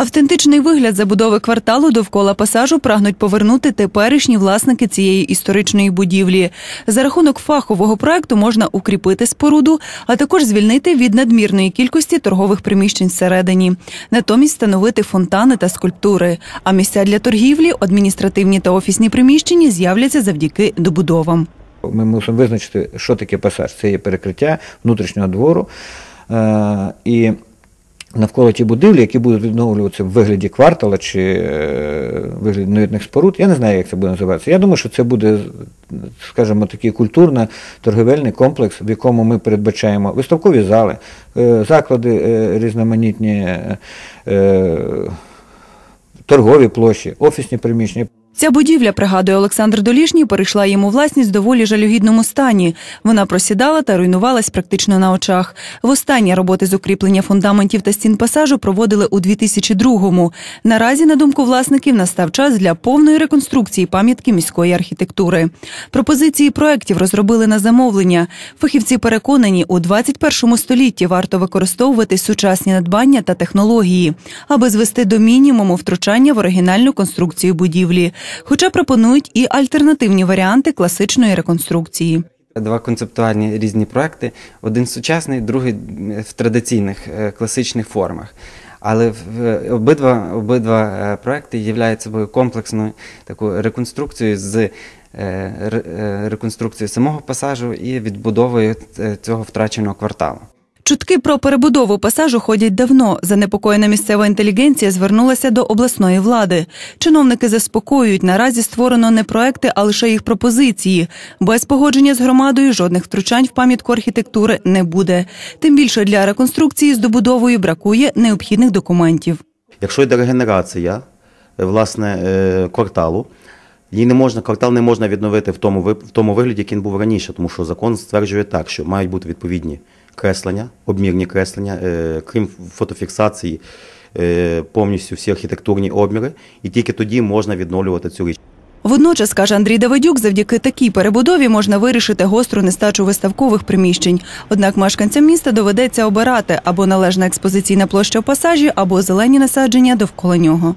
Автентичний вигляд забудови кварталу довкола пасажу прагнуть повернути теперішні власники цієї історичної будівлі. За рахунок фахового проекту можна укріпити споруду, а також звільнити від надмірної кількості торгових приміщень всередині. Натомість встановити фонтани та скульптури. А місця для торгівлі, адміністративні та офісні приміщення з'являться завдяки добудовам. Ми мусимо визначити, що таке пасаж. Це є перекриття внутрішнього двору. Е, і навколо ті будівлі, які будуть відновлюватися в вигляді квартала чи е, вигляді новітних споруд, я не знаю, як це буде називатися. Я думаю, що це буде, скажімо, такий культурно-торговельний комплекс, в якому ми передбачаємо виставкові зали, е, заклади е, різноманітні, торгові площі, офісні приміщення. Ця будівля, пригадує Олександр Долішній, перейшла йому власність в доволі жалюгідному стані. Вона просідала та руйнувалась практично на очах. Востаннє роботи з укріплення фундаментів та стін пасажу проводили у 2002-му. Наразі, на думку власників, настав час для повної реконструкції пам'ятки міської архітектури. Пропозиції проєктів розробили на замовлення. Фахівці переконані, у 21 столітті варто використовувати сучасні надбання та технології, аби звести до мінімуму втручання в оригінальну конструкцію будівлі. Хоча пропонують і альтернативні варіанти класичної реконструкції. Два концептуальні різні проекти: один сучасний, другий в традиційних е, класичних формах. Але обидва, обидва е, проекти являють собою комплексною таку реконструкцією з е, ре- реконструкцією самого пасажу і відбудовою цього втраченого кварталу. Чутки про перебудову пасажу ходять давно. Занепокоєна місцева інтелігенція звернулася до обласної влади. Чиновники заспокоюють, наразі створено не проекти, а лише їх пропозиції. Без погодження з громадою жодних втручань в пам'ятку архітектури не буде. Тим більше для реконструкції з добудовою бракує необхідних документів. Якщо йде регенерація е, власне е, кварталу, її не можна, квартал не можна відновити в тому, в тому вигляді, який він був раніше, тому що закон стверджує так, що мають бути відповідні креслення, обмірні креслення, е, крім фотофіксації, е, повністю всі архітектурні обміри, і тільки тоді можна відновлювати цю річ. Водночас, каже Андрій Давидюк, завдяки такій перебудові можна вирішити гостру нестачу виставкових приміщень. Однак мешканцям міста доведеться обирати або належна експозиційна площа в пасажі, або зелені насадження довкола нього.